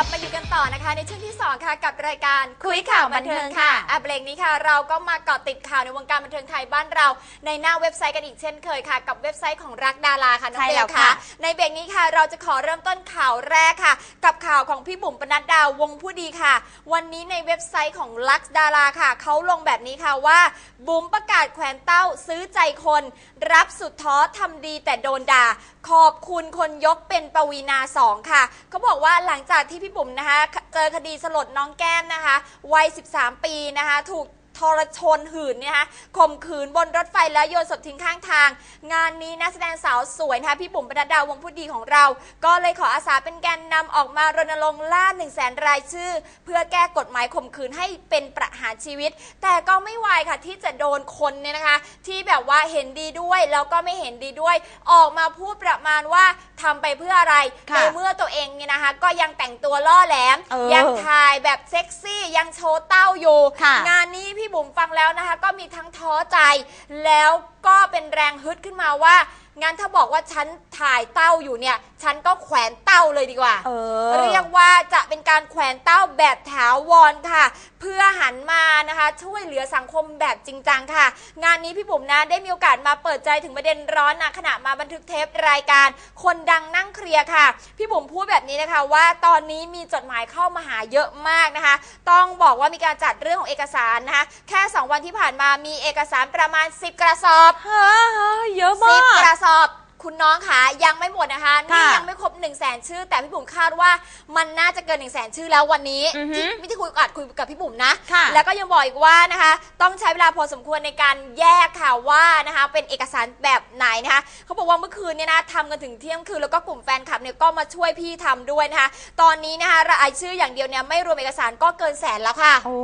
ลับมาอยู่กันต่อนะคะ ในช่วงที่ 2 ค่ะ กับรายการคุยข่าวบันเทิงค่ะอะเบรกนี้ค่ะ เราก็มาเกาะติดข่าวในวงการบันเทิงไทยบ้านเรา ในหน้าเว็บไซต์กันอีกเช่นเคยค่ะ กับเว็บไซต์ของรักดาราค่ะน้องใช่เบแล้ลวค่ะค่ะ ในเบรกนี้ค่ะ เราจะขอเริ่มต้นข่าวแรกค่ะ กับข่าวของพี่บุ๋มปนัดดาววงผู้ดีค่ะ วันนี้ในเว็บไซต์ของลักดาราค่ะเขาลงแบบนี้ค่ะว่าบุ๋มประกาศแขวนเต้าซื้อใจคน รับสุดท้อทำดีแต่โดนด่าขอบคุณคนยกเป็นปวีนาสองค่ะเขาบอกว่าหลังจากที่พี่บุ๋มนะคะ เจอคดีสลดน้องแก้มนะคะ วัย 13 ปีนะคะ ถูก ทรชนหืนเนี่ยนะคะข่มขืนบนรถไฟแล้วโยนศพทิ้งข้างทาง งานนี้นักแสดงสาวสวยนะคะพี่บุ๋มปนัดดาวงผู้ดีของเรา ก็เลยขออาสาเป็นแกนนำออกมารณรงค์ล่า1 0 0 0 0แสนรายชื่อ เพื่อแก้กฎหมายข่มขืนให้เป็นประหารชีวิต แต่ก็ไม่วายค่ะที่จะโดนคนเนี่ยนะคะ ที่แบบว่าเห็นดีด้วยแล้วก็ไม่เห็นดีด้วย ออกมาพูดประมาณว่าทำไปเพื่ออะไรค่ะในเมื่อตัวเองเนี่ยนะคะ ก็ยังแต่งตัวล่อแหลมเออยังถ่ายแบบเซ็กซี่ยังโชว์เต้าอยู่ค่ะงานนี้พี่บุ๋มฟังแล้วนะคะ ก็มีทั้งท้อใจ แล้วก็เป็นแรงฮึดขึ้นมาว่า งั้นถ้าบอกว่าฉันถ่ายเต้าอยู่เนี่ย ฉันก็แขวนเต้าเลยดีกว่า เออ เรียกว่าจะเป็นการแขวนเต้าแบบถาวรค่ะ เพื่อหันมานะคะ ช่วยเหลือสังคมแบบจริงจังค่ะ งานนี้พี่บุ๋มนะได้มีโอกาสมาเปิดใจถึงประเด็นร้อนนะขณะมาบันทึกเทปรายการ คนดังนั่งเคลียร์ค่ะ พี่บุ๋มพูดแบบนี้นะคะ ว่าตอนนี้มีจดหมายเข้ามาหาเยอะมากนะคะ ต้องบอกว่ามีการจัดเรื่องของเอกสารนะคะแค่ 2 วันที่ผ่านมามีเอกสารประมาณ 10 กระสอบเฮ้ยเยอะมาสิบกกระสอบ คุณน้องคะยังไม่หมดนะคะนี่ค่ะยังไม่ครบ1นึ่งแสนชื่อ แต่พี่บุ๋มคาดว่ามันน่าจะเกิน1นึ่งแสนชื่อแล้ววันนี้อือฮึที่ไม่ที่คุยอัดคุยกับพี่บุ๋มนะค่ะแล้วก็ยังบอกอีกว่านะคะ ต้องใช้เวลาพอสมควรในการแยกค่ะว่านะคะเป็นเอกสารแบบไหนนะคะเขาบอกว่าเมื่อคืนเนี่ยนะทำกันถึงเที่ยงคืนแล้วก็กลุ่มแฟนคลับเนี่ยก็มาช่วยพี่ทำด้วยนะคะ ตอนนี้นะคะรายชื่ออย่างเดียวเนี่ยไม่รวมเอกสารก็เกินแสนแล้วค่ะ โอ้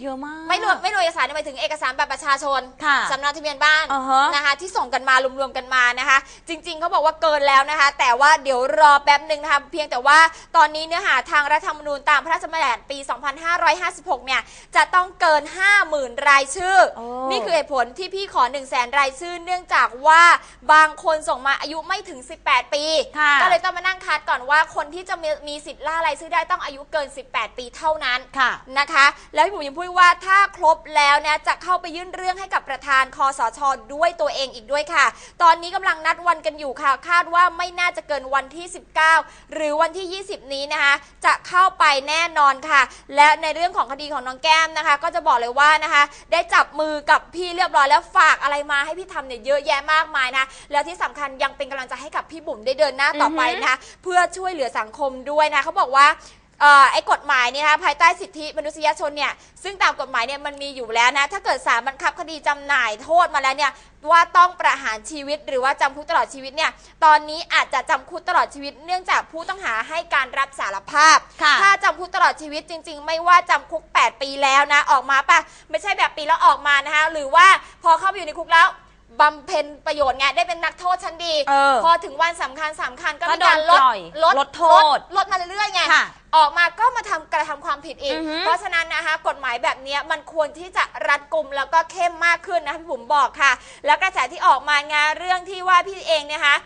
เยอะมาก ไม่รวมไม่รวมเอกสารเนี่ยหมายถึงเอกสารแบบประชาชนค่ะสำเนาทะเบียนบ้านอ่าฮะนะคะที่ส่งกันมารวมๆกันมานะคะจริง ๆเขาบอกว่าเกินแล้วนะคะ แต่ว่าเดี๋ยวรอแป๊บหนึ่งนะคะเพียงแต่ว่าตอนนี้เนื้อหาทางรัฐธรรมนูญตามพระราชบัญญัติปี 2556 เนี่ยจะต้องเกิน 50,000 รายชื่อ โอ้ นี่คือเหตุผลที่พี่ขอ 1 0 0 0 0แสนรายชื่อ เนื่องจากว่าบางคนส่งมาอายุไม่ถึง 18 ปี ค่ะก็เลยต้องมานั่งคัดก่อนว่าคนที่จะมีมีสิทธิ์ล่ารายชื่อได้ต้องอายุเกิน 18 ปีเท่านั้น ค่ะ นะคะ แล้วพี่บุ๋มยังพูดว่าถ้าครบแล้วนะจะเข้าไปยื่นเรื่องให้กับประธานคอสชด้วยตัวเองอีกด้วยค่ะ ตอนนี้กำลังนัดวันกันอยู่ค่ะ คาดว่าไม่น่าจะเกินวันที่ 19 หรือวันที่ 20 นี้นะคะ จะเข้าไปแน่นอนค่ะ และในเรื่องของคดีของน้องแก้มนะคะ ก็จะบอกเลยว่านะคะ ได้จับมือกับพี่เรียบร้อยแล้วฝากอะไรมาให้พี่ทำเนี่ยเยอะแยะมากมายนะ แล้วที่สำคัญยังเป็นกำลังใจให้กับพี่บุ๋มได้เดินหน้าต่อไปนะคะเพื่อช่วยเหลือสังคมด้วยนะเขาบอกว่า เอ่อไอ้กฎหมายเนี่ยนะคะภายใต้สิทธิมนุษยชนเนี่ยซึ่งตามกฎหมายเนี่ยมันมีอยู่แล้วนะถ้าเกิดศาลบังคับคดีจำหน่ายโทษมาแล้วเนี่ยว่าต้องประหารชีวิตหรือว่าจำคุกตลอดชีวิตเนี่ยตอนนี้อาจจะจำคุกตลอดชีวิต เนื่องจากผู้ต้องหาให้การรับสารภาพ ค่ะ ถ้าจำคุกตลอดชีวิตจริง ๆ ไม่ว่าจำคุก 8 ปีแล้วนะออกมาปะไม่ใช่แบบปีแล้วออกมานะคะหรือว่าพอเข้าไปอยู่ในคุกแล้ว บำเพ็ญประโยชน์ไงได้เป็นนักโทษชั้นดี เออพอถึงวันสำคัญสำคัญก็ก็มีการลดโดนปล่อยลดลดโทษลดมาเรื่อยๆไงค่ะออกมาก็มาทำกระทำความผิดอีก อือฮึเพราะฉะนั้นนะคะกฎหมายแบบเนี้ยมันควรที่จะรัดกุมแล้วก็เข้มมากขึ้นนะพี่บุ๋มบอกค่ะ แล้วกระแสที่ออกมางานเรื่องที่ว่าพี่เองเนยนะคะ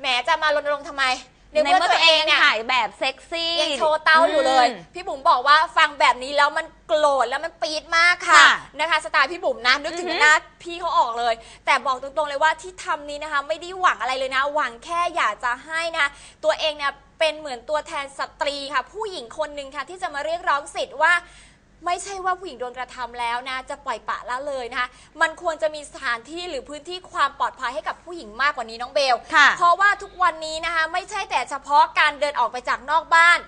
แหมจะมารณรงค์ทำไม ในเมื่อตัวเองเนี่ย ถ่ายแบบเซ็กซี่ ยังโชว์เต้าอยู่เลยมพี่บุ๋มบอกว่าฟังแบบนี้แล้วมันโกรธแล้วมันปี๊ดมากค่ะค่ะนะคะสไตล์พี่บุ๋มนะนึกถึงอือฮึหน้าพี่เขาออกเลย แต่บอกตรงๆเลยว่าที่ทำนี้นะคะ ไม่ได้หวังอะไรเลยนะ หวังแค่อยากจะให้นะตัวเองเนี่ยเป็นเหมือนตัวแทนสตรีค่ะ ผู้หญิงคนหนึ่งค่ะที่จะมาเรียกร้องสิทธิ์ว่า ไม่ใช่ว่าผู้หญิงโดนกระทำแล้วนะ จะปล่อยปละละเลยนะคะ มันควรจะมีสถานที่หรือพื้นที่ความปลอดภัยให้กับผู้หญิงมากกว่านี้น้องเบลค่ะเพราะว่าทุกวันนี้นะคะ ไม่ใช่แต่เฉพาะการเดินออกไปจากนอกบ้าน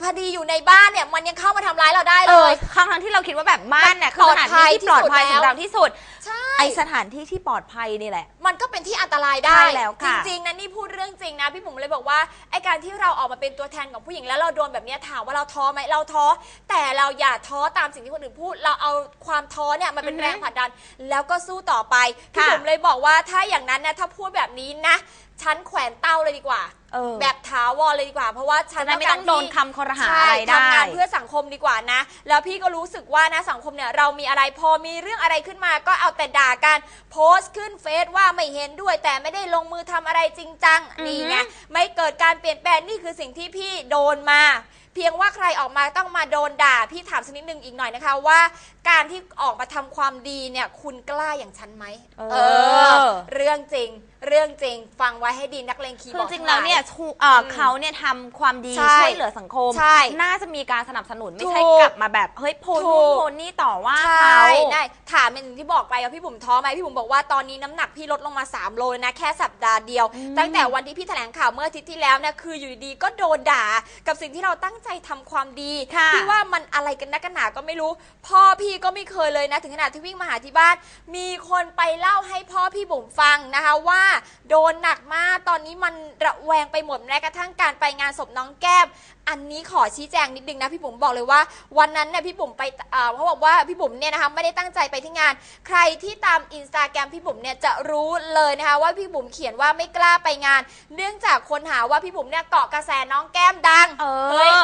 พอดีอยู่ในบ้านเนี่ยมันยังเข้ามาทำร้ายเราได้เอเลอ ย ครั้งทั้งที่เราคิดว่าแบบบ้านเนี่ยมันคือสถานที่ที่ปลอดภัยปลอดภัยที่สุดแล้ว สำหรับที่สุด ใช่ ไอสถานที่ที่ปลอดภัยนี่แหละ มันก็เป็นที่อันตรายได้ใช่แล้วค่ะ จริงๆนะนี่พูดเรื่องจริงนะพี่บุ๋มเลยบอกว่าไอการที่เราออกมาเป็นตัวแทนของผู้หญิงแล้วเราโดนแบบเนี้ยถามว่าเราท้อไหมเราท้อ แต่เราอย่าท้อตามสิ่งที่คนอื่นพูด เราเอาความท้อเนี่ยมันเป็นอือฮึแรงผลักดัน แล้วก็สู้ต่อไปพี่ค่ะบุ๋มเลยบอกว่าถ้าอย่างนั้นนะถ้าพูดแบบนี้นะฉันแขวนเต้าเลยดีกว่าเออ แบบถาวรเลยดีกว่า เพราะว่าฉันจะได้ไม่ต้องโดนคำคอรหาใช่อะไรได้ ทำงานเพื่อสังคมดีกว่านะ แล้วพี่ก็รู้สึกว่านะสังคมเนี่ยเรามีอะไรพอมีเรื่องอะไรขึ้นมาก็เอาแต่ด่ากันโพสต์ขึ้นเฟซว่าไม่เห็นด้วย แต่ไม่ได้ลงมือทำอะไรจริงจังอือฮึนี่ไงไม่เกิดการเปลี่ยนแปลงนี่คือสิ่งที่พี่โดนมา เพียงว่าใครออกมาต้องมาโดนด่า พี่ถามสักนิดนึงอีกหน่อยนะคะว่า การที่ออกมาทำความดีเนี่ยคุณกล้าอย่างฉันไหมเออ เรื่องจริง เรื่องจริง ฟังไว้ให้ดีนักเลงคีย์คืบออร์ดจริงๆแล้วเนี่ยทั้งหลชูเอ่ออมเขาเนี่ยทำความดีใช่ช่วยเหลือสังคม ใช่น่าจะมีการสนับสนุนไม่ใช่ถูกกลับมาแบบเฮ้ยโพสต์ถูนู่นกโพสต์นี่ต่อว่าใชเขา่ได้ถามเป็นอย่างที่บอกไปว่าพี่บุ๋มท้อไหมพี่บุ๋มบอกว่าตอนนี้น้ำหนักพี่ลดลงมา 3 โลเลยนะ แค่สัปดาห์เดียว ตั้งแต่วันที่พี่แถลงข่าวเมื่ออาทิตย์ที่แล้วเนี่ยคืออยู่ดีๆก็โดนด่า กับสิ่งที่เราตั้งใจทำความดีค่ะ พี่ว่ามันอะไรกันนักกันหนาก็ไม่รู้ พ่อพี่ก็ไม่เคยเลยนะ ถึงขนาดที่วิ่งมาหาที่บ้าน มีคนไปเล่าให้พ่อพี่บุ๋มฟังนะคะว่า โดนหนักมากตอนนี้มันระแวงไปหมดแม้กระทั่งการไปงานศพน้องแก้ม อันนี้ขอชี้แจงนิดนึงนะพี่บุ๋มบอกเลยว่า วันนั้นเนี่ยพี่บุ๋มไปเอ่อเขาบอกว่าพี่บุ๋มเนี่ยนะคะไม่ได้ตั้งใจไปที่งาน ใครที่ตามอินสตาแกรมพี่บุ๋มเนี่ยจะรู้เลยนะคะว่าพี่บุ๋มเขียนว่าไม่กล้าไปงาน เนื่องจากคนหาว่าพี่บุ๋มเนี่ยเกาะกระแสน้องแก้มดังเอเฮ้ยอ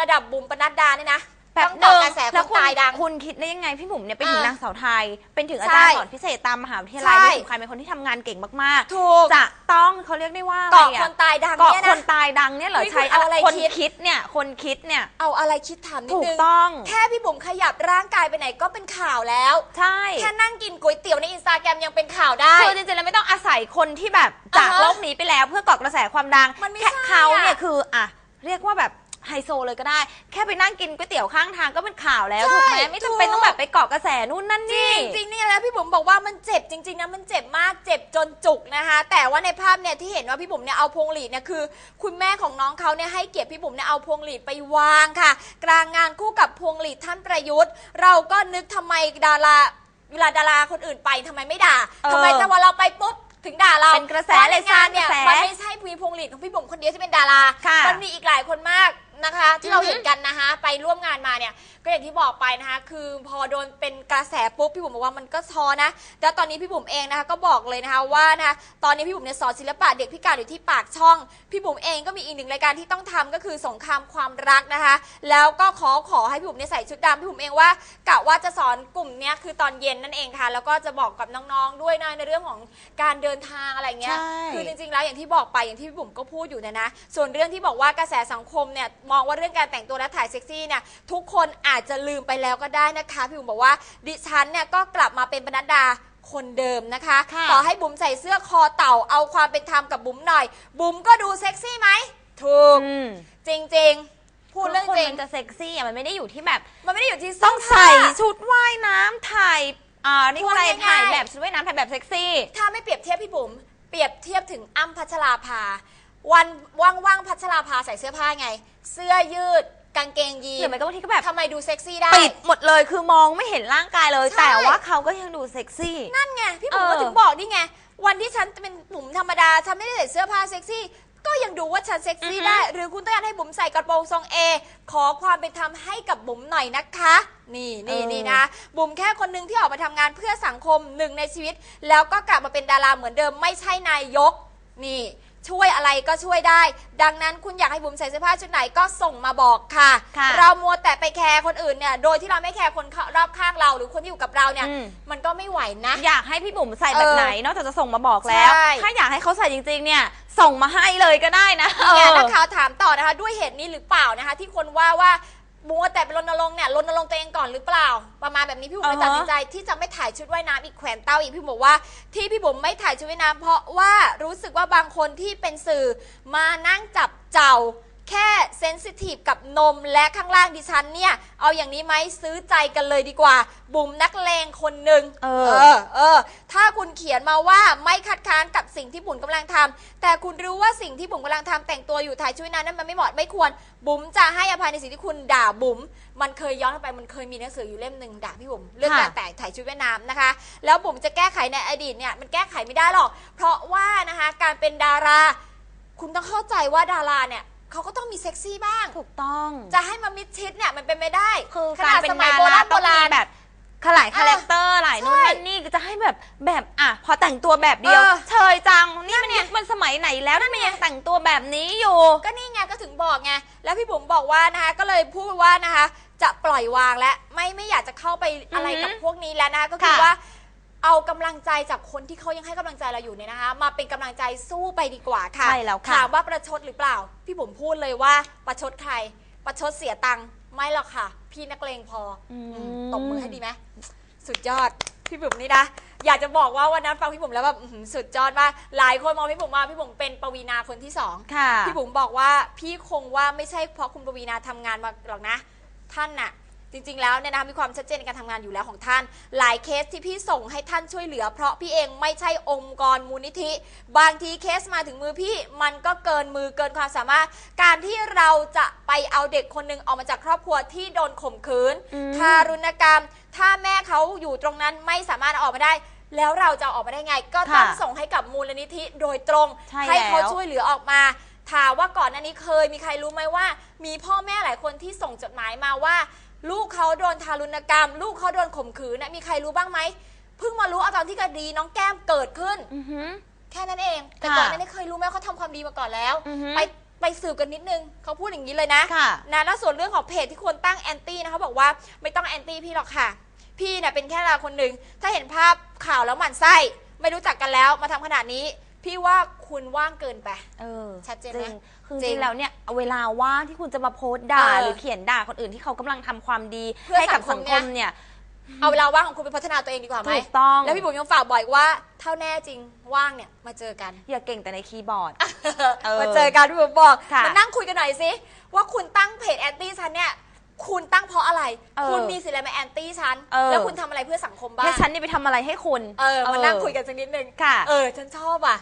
ระดับบุ๋มปนัดดาเนี่ยนะ แป๊บต้องหเกาะนึ่งกระแสคแล้วนคุณตายดังคุณคิดได้ยังไงพี่บุ๋มเนี่ยเป็นถึงอะนางสาวไทย เป็นถึงอาจารย์ใช่สอนพิเศษตามมหาวิทยาลัยใช่ที่สำคัญเป็นคนที่ทำงานเก่งมากถูกๆจะต้องเขาเรียกได้ว่าอะไรเกาะคอะนตายดังเกาะเนี่ยคนะ นตายดังเนี่ยเหรอเฮ้ยใช้คุณเอาอะไรคนคิด คิดเนี่ยคนคิดเนี่ยเอาอะไรคิดถามนิดถูกนึง ต้องแค่พี่บุ๋มขยับร่างกายไปไหนก็เป็นข่าวแล้ว ใช่แค่นั่งกินก๋วยเตี๋ยวในอินสตาแกรมยังเป็นข่าวได้ คือจริงๆแล้วไม่ต้องอาศัยคนที่แบบจากอ่าฮะโลกนี้ไปแล้วเพื่อเกาะกระแสความดังมันไม่แค่ใช่เขาเนี่ยอะคืออะเรียกว่าแบบ ไฮโซเลยก็ได้ แค่ไปนั่งกินก๋วยเตี๋ยวข้างทางก็เป็นข่าวแล้วใช่ถูกไหมไม่จำเป็นถูกต้องแบบไปเกาะกระแสนู่นนั่นจรินี่ งจริงๆเนี่ยแล้วพี่บุ๋มบอกว่ามันเจ็บจริงๆนะมันเจ็บมากเจ็บจนจุกนะคะ แต่ว่าในภาพเนี่ยที่เห็นว่าพี่บุ๋มเนี่ยเอาพวงหลีดเนี่ยคือ คุณแม่ของน้องเขาเนี่ยให้เกียรติพี่บุ๋มเนี่ยเอาพวงหลีดไปวางค่ะ กลางงานคู่กับพวงหลีดท่านประยุทธ์ เราก็นึกทำไมดาราเวลาดาราคนอื่นไปทำไมไม่ด่าเออทำไมแต่ว่าเราไปปุ๊บถึงด่าเราเป็นกระแสพาในเลยงานเนี่ยสร้างกระแสมันไม่ใช่มีพวงหลีดของพี่บุ๋มคนเดียวที่เป็นดาราค่ะ มันมีอีกหลายคนมาก นะคะ ที่เราอือฮึเห็นกันนะคะ ไปร่วมงานมาเนี่ย ก็อย่างที่บอกไปนะคะ คือพอโดนเป็นกระแสปุ๊บพี่บุ๋มบอกว่ามันก็ท้อนะแล้วตอนนี้พี่บุ๋มเองนะคะ ก็บอกเลยนะคะว่านะคะตอนนี้พี่บุ๋มเนี่ยสอนศิลปะเด็กพิการอยู่ที่ปากช่อง พี่บุ๋มเองก็มีอีกหนึ่งรายการที่ต้องทำก็คือสงครามความรักนะคะ แล้วก็ขอขอให้พี่บุ๋มเนี่ยใส่ชุดดำพี่บุ๋มเองว่ากะว่าจะสอนกลุ่มเนี้ยคือตอนเย็นนั่นเองค่ะ แล้วก็จะบอกกับน้องๆด้วยนะในเรื่องของการเดินทางอะไรเงี้ยใช่คือจริงๆแล้วอย่างที่บอกไปอย่างที่พี่บุ๋มก็พูดอยู่เนยนะ ส่วนเรื่องที่บอกว่ากระแสสังคมเนี่ยมองว่าเรื่องการแต่งตัวและถ่ายเซ็กซี่เนี่ยทุกคนอาจจะลืมไปแล้วก็ได้นะคะพี่บุ๋มบอกว่าดิฉันเนี่ยก็กลับมาเป็นปนัดดาคนเดิมนะคะค่ะต่อให้บุ๋มใส่เสื้อคอเต่าเอาความเป็นธรรมกับบุ๋มหน่อย บุ๋มก็ดูเซ็กซี่ไหมถูก อืม จริงๆ พูดเรื่องคนจริง มันจะเซ็กซี่อะมันไม่ได้อยู่ที่แบบ มันไม่ได้อยู่ที่ต้องเสื้ใส่ผ้า ชุดว่ายน้ำถ่ายอ่าเรียกว่าอะไรพูดง่ายๆ ถ่ายแบบชุดว่ายน้ำถ่ายแบบเซ็กซี่ ถ้าไม่เปรียบเทียบพี่บุ๋มเปรียบเทียบถึงอ้ำพัชราภา วันว่างๆพัชราภาใส่เสื้อผ้าไง เสื้อยืดกางเกงยีหรือนไม่ก็บางทีก็แบบทำไมดูเซ็กซี่ได้ ปิดหมดเลยคือมองไม่เห็นร่างกายเลย ใช่ แต่ว่าเขาก็ยังดูเซ็กซี่ นั่นไงพี่บุ๋มเออ ก็ถึงบอกนี่ไง วันที่ฉันเป็นบุ๋มธรรมดา ฉันไม่ได้ใส่เสื้อผ้าเซ็กซี่ ก็ยังดูว่าฉันเซ็กซี่ได้ หรือคุณต้องการให้บุ๋มใส่กระโปรงทรงเอขอความเป็นธรรมให้กับบุ๋มหน่อยนะคะ นี่นี่เออนี่นะ บุ๋มแค่คนหนึ่งที่ออกมาทำงานเพื่อสังคมหนึ่งในชีวิต แล้วก็กลับมาเป็นดาราเหมือนเดิมไม่ใช่นายก นี่ ช่วยอะไรก็ช่วยได้ ดังนั้นคุณอยากให้บุ๋มใส่เสื้อผ้าชุดไหนก็ส่งมาบอกค่ะ ค่ะ เรามัวแต่ไปแคร์คนอื่นเนี่ย โดยที่เราไม่แคร์คนรอบข้างเราหรือคนที่อยู่กับเราเนี่ย อืม มันก็ไม่ไหวนะ อยากให้พี่บุ๋มใส่แบบเออไหน นอกจากจะส่งมาบอกแล้ว ใช่ ถ้าอยากให้เขาใส่จริง ๆ เนี่ย ส่งมาให้เลยก็ได้นะนี่ไงเออนักข่าวถามต่อนะคะ ด้วยเหตุนี้หรือเปล่านะคะ ที่คนว่าว่า มัวแต่ไปรณรงค์เนี่ยรณรงค์ตัวเองก่อนหรือเปล่า ประมาณแบบนี้พี่บุ๋มเลยอ่าฮะ ตัดสินใจที่จะไม่ถ่ายชุดว่ายน้ำอีกแขวนเต้าอีกพี่บุ๋มบอกว่าที่พี่บุ๋มไม่ถ่ายชุดว่ายน้ำเพราะว่ารู้สึกว่าบางคนที่เป็นสื่อมานั่งจับเจ้า แค่เซนซิทีฟกับนมและข้างล่างดิฉันเนี่ย เอาอย่างนี้ไหมซื้อใจกันเลยดีกว่า บุ๋มนักเลงคนหนึ่งเออเออเออ ถ้าคุณเขียนมาว่าไม่คัดค้านกับสิ่งที่บุ๋มกำลังทำแต่คุณรู้ว่าสิ่งที่บุ๋มกำลังทำแต่งตัวอยู่ถ่ายชุดนั้นนั้นมันไม่เหมาะไม่ควร บุ๋มจะให้อภัยในสิ่งที่คุณด่าบุ๋มมันเคยย้อนไปมันเคยมีหนังสืออยู่เล่มหนึ่งด่าพี่บุ๋มเรื่องการค่ะแต่งถ่ายชุดว่ายน้ำนะคะ แล้วบุ๋มจะแก้ไขในอดีตเนี่ยมันแก้ไขไม่ได้หรอก เพราะว่านะคะการเป็นดารา คุณต้องเข้าใจว่าดาราเนี่ย เขาก็ต้องมีเซ็กซี่บ้าง ถูกต้อง จะให้มามิดชิดเนี่ยมันเป็นไม่ได้คือขการนาดเป็สนมัยดาโบราราณโบต้องรามีณแบบขลายคาแรคเตอร์หลายนู่นใช่นั่นนี่จะให้แบบแบบอะพอแต่งตัวแบบเดียว เออเชยจังนี่มันนั่นไงยุคมันสมัยไหนแล้วทำไมยังแต่งตัวแบบนี้อยู่ ก็นี่ไงก็ถึงบอกไงแล้วพี่บุ๋มบอกว่านะคะก็เลยพูดว่านะคะ จะปล่อยวางและไม่ไม่อยากจะเข้าไปอะไรกับอือหือพวกนี้แล้วนะคะก็คือค่ะ ว่า เอากำลังใจจากคนที่เขายังให้กำลังใจเราอยู่เนี่ยนะคะ มาเป็นกำลังใจสู้ไปดีกว่าค่ะใช่แล้วค่ะ ถามว่าประชดหรือเปล่า พี่บุ๋มพูดเลยว่าประชดใคร ประชดเสียตังค์ไม่หรอกค่ะ พี่นักเลงพออมอืมตบมือให้ดีไหมสุดยอดพี่บุ๋มนี่นะอยากจะบอกว่าวันนั้นฟังพี่บุ๋มแล้วแบบอื้อหือสุดยอดมากหลายคนมองพี่บุ๋มว่าพี่บุ๋มเป็นปวีนาคนที่สอง ค่ะ พี่บุ๋มบอกว่าพี่คงว่าไม่ใช่เพราะคุณปวีนาทำงานมาหรอกนะ ท่านน่ะ จริง ๆ แล้วเนี่ยนะคะมีความชัดเจนในการทำงานอยู่แล้วของท่าน หลายเคสที่พี่ส่งให้ท่านช่วยเหลือ เพราะพี่เองไม่ใช่องค์กรมูลนิธิ บางทีเคสมาถึงมือพี่มันก็เกินมือเกินความสามารถ การที่เราจะไปเอาเด็กคนหนึ่งออกมาจากครอบครัวที่โดนข่มขืนอืม ทารุณกรรม ถ้าแม่เขาอยู่ตรงนั้นไม่สามารถเอาออกมาได้ แล้วเราจะเอาออกมาได้ไง ก็ต้องค่ะส่งให้กับมูลนิธิโดยตรงใช่ให้เขาแล้ว ช่วยเหลือออกมา ถามว่าก่อนหน้านี้เคยมีใครรู้ไหมว่า มีพ่อแม่หลายคนที่ส่งจดหมายมาว่า ลูกเขาโดนทารุณกรรม ลูกเขาโดนข่มขืนนะมีใครรู้บ้างไหมเพิ่งมารู้เอาตอนที่คดีน้องแก้มเกิดขึ้น อือหือ แค่นั้นเอง แต่ค่ะก่อนหน้านี้เคยรู้ไหมว่าเขาทำความดีมาก่อนแล้ว อือฮึ ไปไปสืบกันนิดนึงเขาพูดอย่างนี้เลยนะ ค่ะ นะแล้วส่วนเรื่องของเพจที่ควรตั้งแอนตี้นะคะบอกว่าไม่ต้องแอนตี้พี่หรอกค่ะ พี่เนี่ยเป็นแค่ดาราคนหนึ่งถ้าเห็นภาพข่าวแล้วหมั่นไส้ ไม่รู้จักกันแล้วมาทำขนาดนี้ พี่ว่าคุณว่างเกินไป เออชัดเจนจไหมริง คือจริจงริงๆแล้วเนี่ยเวลาว่างที่คุณจะมาโพสต์ด่า เออหรือเขียนด่าคนอื่นที่เขากำลังทำความดีเพื่อให้กับสัสังงคคมมเนี่ยเนี่ยเอาเวลาว่างของคุณไปพัฒนาตัวเองดีกว่าไหมถูกต้อง แล้วพี่บุ๋มยังฝากบอกอีกว่าเท่าแน่จริงว่างเนี่ยมาเจอกัน อย่าเก่งแต่ในคีย์บอร์ด เออมาเจอกันพี่บุ๋มบอกค่ะมานั่งคุยกันหน่อยสิว่าคุณตั้งเพจแอนตี้ฉันเนี่ย คุณตั้งเพราะอะไร เออคุณมีสิทธิ์อะไรมาแอนตี้ฉันเออ แล้วคุณทำอะไรเพื่อสังคมบ้างให้ฉันนี่ไปทำอะไรให้คุณเออมานั่งคุยกันสักนิดนึงค่ะ เออฉันชอบอะ